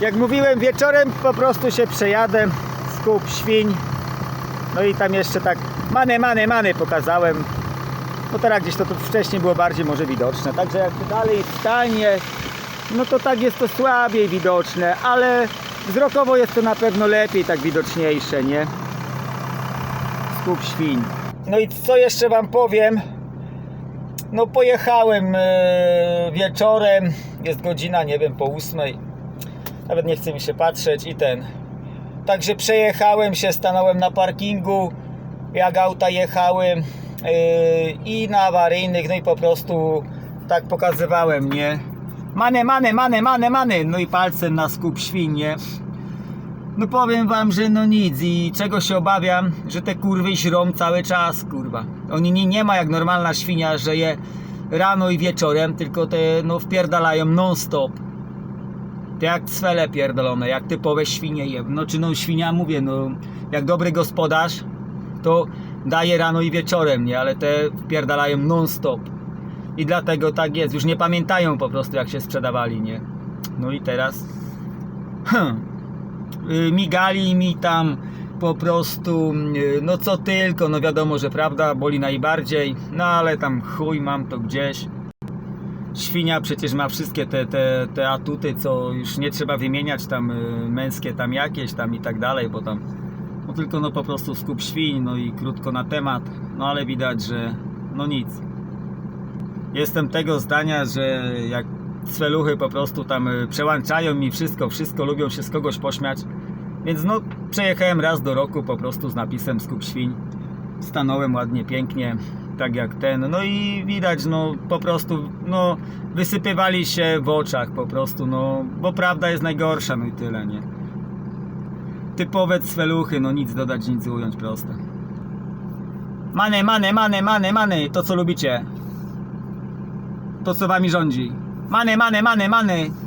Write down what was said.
Jak mówiłem, wieczorem po prostu się przejadę, skup świń. No i tam jeszcze tak many, many, many pokazałem. No teraz gdzieś to tu wcześniej było bardziej może widoczne. Także jak dalej stanie, no to tak jest to słabiej widoczne, ale wzrokowo jest to na pewno lepiej tak widoczniejsze, nie? Skup świń. No i co jeszcze wam powiem? No pojechałem e, wieczorem, jest godzina, nie wiem, po ósmej. Nawet nie chce mi się patrzeć i ten. Także przejechałem się, stanąłem na parkingu, jak auta jechały yy, i na awaryjnych, no i po prostu tak pokazywałem, nie? Mane, mane, mane, mane, mane, no i palcem na skup świnie. No powiem wam, że no nic i czego się obawiam, że te kurwy źrą cały czas, kurwa. Oni nie, nie ma jak normalna świnia, że je rano i wieczorem, tylko te no wpierdalają non stop. To jak cwele pierdolone, jak typowe świnie. No czy no świnia mówię, no jak dobry gospodarz, to daje rano i wieczorem, nie? Ale te wpierdalają non stop. I dlatego tak jest, już nie pamiętają po prostu jak się sprzedawali, nie? No i teraz hmm, y, migali mi tam po prostu, y, no co tylko, no wiadomo, że prawda boli najbardziej, no ale tam chuj mam to gdzieś. Świnia przecież ma wszystkie te, te, te atuty, co już nie trzeba wymieniać tam y, męskie tam jakieś tam i tak dalej, bo tam no tylko no po prostu skup świń, no i krótko na temat, no ale widać, że no nic. Jestem tego zdania, że jak cweluchy po prostu tam y, przełączają mi wszystko, wszystko lubią się z kogoś pośmiać, więc no przejechałem raz do roku po prostu z napisem skup świń. Stanąłem ładnie, pięknie, tak jak ten. No i widać, no po prostu, no wysypywali się w oczach po prostu, no bo prawda jest najgorsza, no i tyle, nie? Typowe cweluchy, no nic dodać, nic ująć, proste. Mane, mane, mane, mane, mane, to co lubicie. To co wami rządzi. Mane, mane, mane, mane.